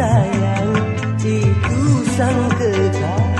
sayang itu sang kekal.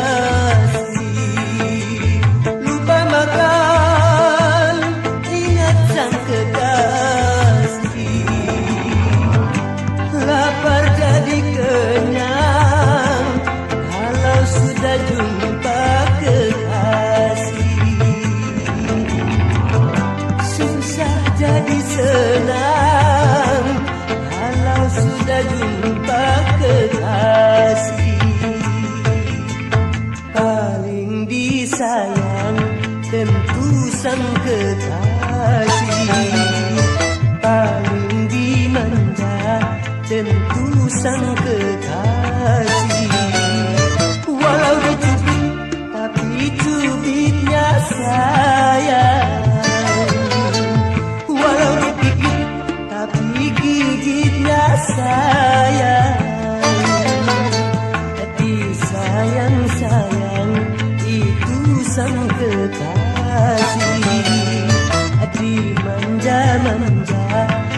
senang. Kalau sudah jumpa kekasih Paling disayang Tentu sang kekasih. Paling dimanja Tentu sang kasih Di manja-manja